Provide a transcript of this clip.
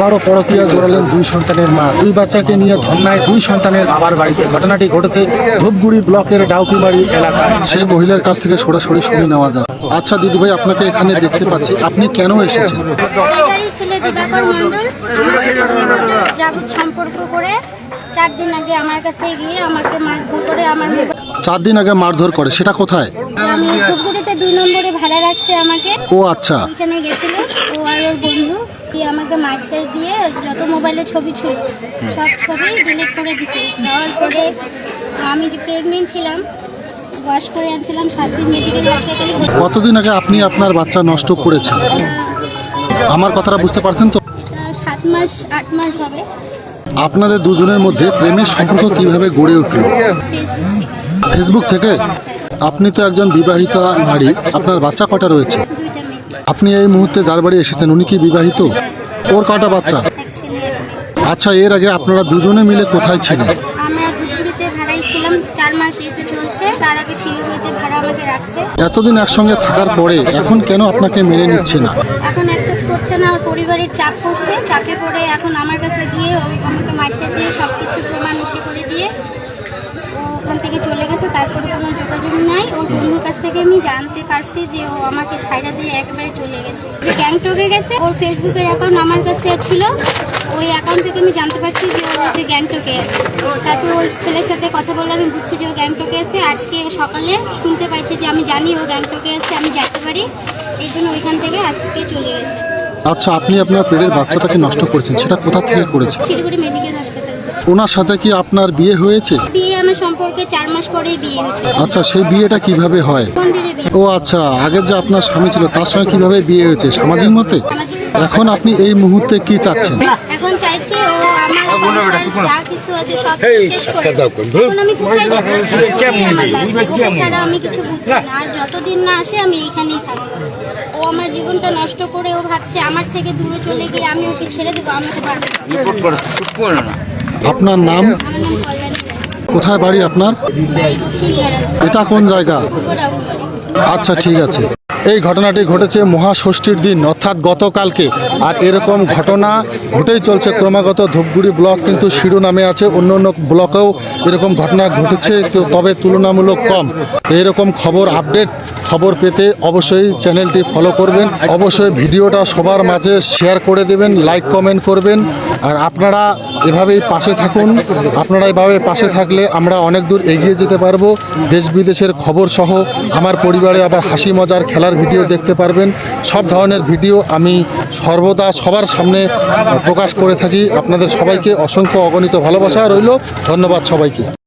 আবারও পরকীয়া জোড়ালেন দুই সন্তানের মা। দুই বাচ্চাকে নিয়ে ধন্যায় দুই সন্তানের বাবার বাড়িতে। ঘটনাটি ঘটেছে ধূপগুড়ি ব্লকের ডাউকিবাড়ি এলাকায়। সেই মহিলার কাছ থেকে সরাসরি শুনে নেওয়া যায় আচ্ছা দিদিভাই আপনাকে এখানে দেখতে পাচ্ছি। আপনি কেন এসেছেন? সম্পর্ক করে চার দিন আগে আমার কাছে গিয়ে আমাকে মারধর করে আমার চার দিন আগে মারধর করে। সেটা কোথায়? আমি ধূপগুড়িতে দুই নম্বরে ভাড়া রাখছে আমাকে। ও আচ্ছা। ওইখানে গেছিল। ও আর ওর বন্ধু। কি আমাকে মাইকটাই দিয়ে যত মোবাইলে ছবি ছিল সব ছবি ডিলিট করে দিছে। দেওয়ার পরে আমি যে প্রেগনেন্ট ছিলাম বয়স করে আনছিলাম সাত দিন মেডিকেল হাসপাতালে কতদিন আগে আপনি আপনার বাচ্চা নষ্ট করেছেন? আমার কথাটা বুঝতে পারছেন তো? সাত মাস আট মাস হবে। আপনাদের দুজনের মধ্যে প্রেমের সম্পর্ক কীভাবে গড়ে উঠল? ফেসবুক থেকে? আপনি তো একজন বিবাহিতা নারী আপনার বাচ্চা কটা রয়েছে? আপনি এই মুহূর্তে যার বাড়ি এসেছেন উনি কি বিবাহিত? ওর কটা বাচ্চা? আচ্ছা এর আগে আপনারা দুজনে মিলে কোথায় ছিলেন? আমরা ধুপগুড়িতে ভাড়াই ছিলাম চার মাস এতে চলছে। তার আগে শিলিগুড়িতে ভাড়া আমাকে রাখছে। এতদিন একসঙ্গে থাকার পরে এখন কেন আপনাকে মেনে নিচ্ছে না? এখন অ্যাকসেপ্ট করছে না ওর পরিবারের চাপ করছে চাপে পড়ে এখন আমার কাছে গিয়ে আমাকে মারতে দিয়ে সব কিছু প্রমাণ এসে করে দিয়ে ওখান থেকে চলে গেছে তারপরে কোনো যোগাযোগ নাই। ওর বন্ধুর কাছ থেকে আমি জানতে পারছি যে ও আমাকে ছাইড়া দিয়ে একেবারে চলে গেছে। যে গ্যাংটকে গেছে ওর ফেসবুকের অ্যাকাউন্ট আমার কাছে ছিল। ওই অ্যাকাউন্ট থেকে আমি জানতে পারছি যে ও যে গ্যাংটকে আছে তারপর ওই ছেলের সাথে কথা বলে আমি বুঝছি যে ও গ্যাংটকে আছে আজকে সকালে শুনতে পাইছি যে আমি জানি ও গ্যাংটকে আছে আমি যাইতে পারি। এই জন্য ওইখান থেকে আজকে চলে গেছে। আচ্ছা আপনি আপনার পেটের বাচ্চাটাকে নষ্ট করেছেন সেটা কোথা থেকে করেছেন? শিলিগুড়ি মেডিকেল হাসপাতাল। ওনার সাথে কি আপনার বিয়ে হয়েছে? বিয়ে আমার সম্পর্কে চার মাস পরেই বিয়ে হয়েছে। আচ্ছা সেই বিয়েটা কীভাবে হয়? মন্দিরে বিয়ে। ও আচ্ছা আগের যে আপনার স্বামী ছিল তার সঙ্গে কীভাবে বিয়ে হয়েছে? সামাজিক মতে? এখন আপনি এই মুহূর্তে কি চাচ্ছেন? এখন চাইছি ও আমার সংসার যা কিছু আছে সব শেষ করে এখন আমি কোথায় যাব ওকেই আমার লাগবে ওকে ছাড়া আমি কিছু বুঝছি না। আর যতদিন না আসে আমি এইখানেই থাকব। ও আমার জীবনটা নষ্ট করে ও ভাবছে আমার থেকে দূরে চলে গিয়ে আমি ওকে ছেড়ে দেবো আমাকে পারবে না। আপনার নাম আমার নাম কল্যাণী নাম? কোথায় বাড়ি আপনার? এটা কোন জায়গা? আচ্ছা ঠিক আছে। এই ঘটনাটি ঘটেছে মহাষষ্ঠীর দিন, অর্থাৎ গতকালকে। আর এরকম ঘটনা ঘটেই চলছে ক্রমাগত। ধূপগুড়ি ব্লক কিন্তু শিরোনামে আছে, অন্য অন্য ব্লকেও এরকম ঘটনা ঘটেছে তবে তুলনামূলক কম। এরকম খবর আপডেট খবর পেতে অবশ্যই চ্যানেলটি ফলো করবেন। অবশ্যই ভিডিওটা সবার মাঝে শেয়ার করে দেবেন, লাইক, কমেন্ট করবেন। আর আপনারা এভাবেই পাশে থাকুন। আপনারা এভাবে পাশে থাকলে আমরা অনেক দূর এগিয়ে যেতে পারব। দেশ বিদেশের খবর সহ আমার পরিবারে আবার হাসি মজার খেলার ভিডিও দেখতে পারবেন। সব ধরনের ভিডিও আমি সর্বদা সবার সামনে প্রকাশ করে থাকি। আপনাদের সবাইকে অসংখ্য অগণিত ভালোবাসা রইল। ধন্যবাদ সবাইকে।